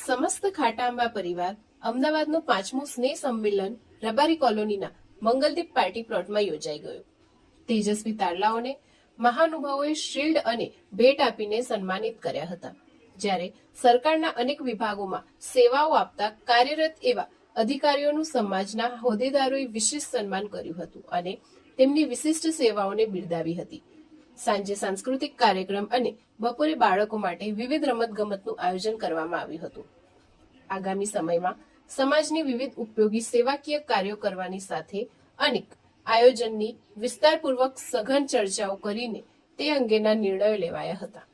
સમસ્ત ખાટાંબા પરિવાર અમદાવાદનું પાંચમું સ્નેહ સંમેલન રબારી કોલોનીના મંગલદીપ પાર્ટી પ્લોટમાં યોજાઈ ગયું. તેજસ્વી તારલાઓને મહાનુભાવોએ શિલ્ડ અને ભેટ આપીને સન્માનિત કર્યા હતા. જ્યારે સરકારના અનેક વિભાગોમાં સેવાઓ આપતા કાર્યરત એવા અધિકારીઓનું સમાજના હોદ્દેદારોએ વિશેષ સન્માન કર્યું હતું અને તેમની વિશિષ્ટ સેવાઓને બિરદાવી હતી. સાંજે સાંસ્કૃતિક કાર્યક્રમ અને બપોરે બાળકો માટે વિવિધ રમતગમતનું આયોજન કરવામાં આવ્યું હતું. આગામી સમયમાં સમાજની વિવિધ ઉપયોગી સેવાકીય કાર્યો કરવાની સાથે અનેક આયોજનની વિસ્તારપૂર્વક સઘન ચર્ચાઓ કરીને તે અંગેના નિર્ણયો લેવાયા હતા.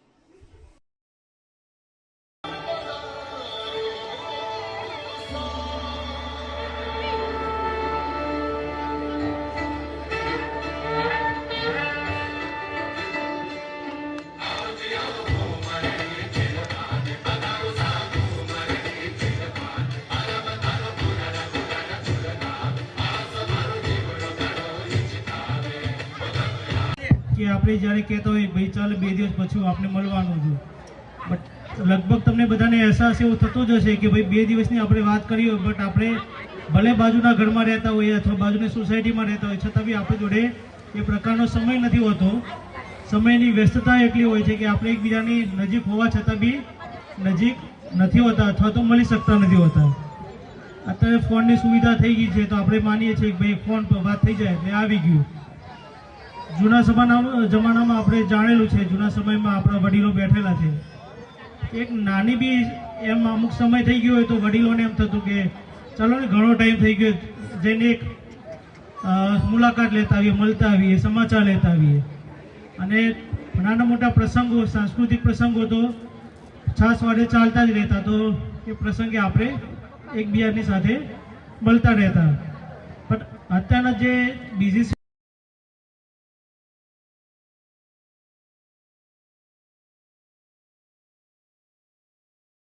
કે આપણે જ્યારે કહેતા હોય, ભાઈ ચાલ બે દિવસ પછી આપણે મળવાનું છું. બટ લગભગ તમને બધાને અહેસાસ એવો થતો જ હશે કે, ભાઈ બે દિવસની આપણે વાત કરી હોય બટ આપણે ભલે બાજુના ઘરમાં રહેતા હોઈએ અથવા બાજુની સોસાયટીમાં રહેતા હોય છતાં બી આપણી જોડે એ પ્રકારનો સમય નથી હોતો. સમયની વ્યસ્તતા એટલી હોય છે કે આપણે એકબીજાની નજીક હોવા છતાં બી નજીક નથી હોતા અથવા તો મળી શકતા નથી હોતા. અત્યારે ફોનની સુવિધા થઈ ગઈ છે, તો આપણે માનીએ છીએ કે, ભાઈ ફોન પર વાત થઈ જાય એટલે આવી ગયું. જૂના જમાનામાં આપણે જાણેલું છે, જૂના સમયમાં આપણા વડીલો બેઠેલા છે. એક નાની બી એમ અમુક સમય થઈ ગયો હોય તો વડીલોને એમ થતું કે, ચાલો ને, ઘણો ટાઈમ થઈ ગયો. જઈને એક મુલાકાત લેતા આવીએ, મળતા આવીએ, સમાચાર લેતા આવીએ. અને નાના મોટા પ્રસંગો, સાંસ્કૃતિક પ્રસંગો તો છાસ વાડે ચાલતા જ રહેતા, તો એ પ્રસંગે આપણે એકબીજાની સાથે મળતા રહેતા. પણ અત્યારના જે બીજી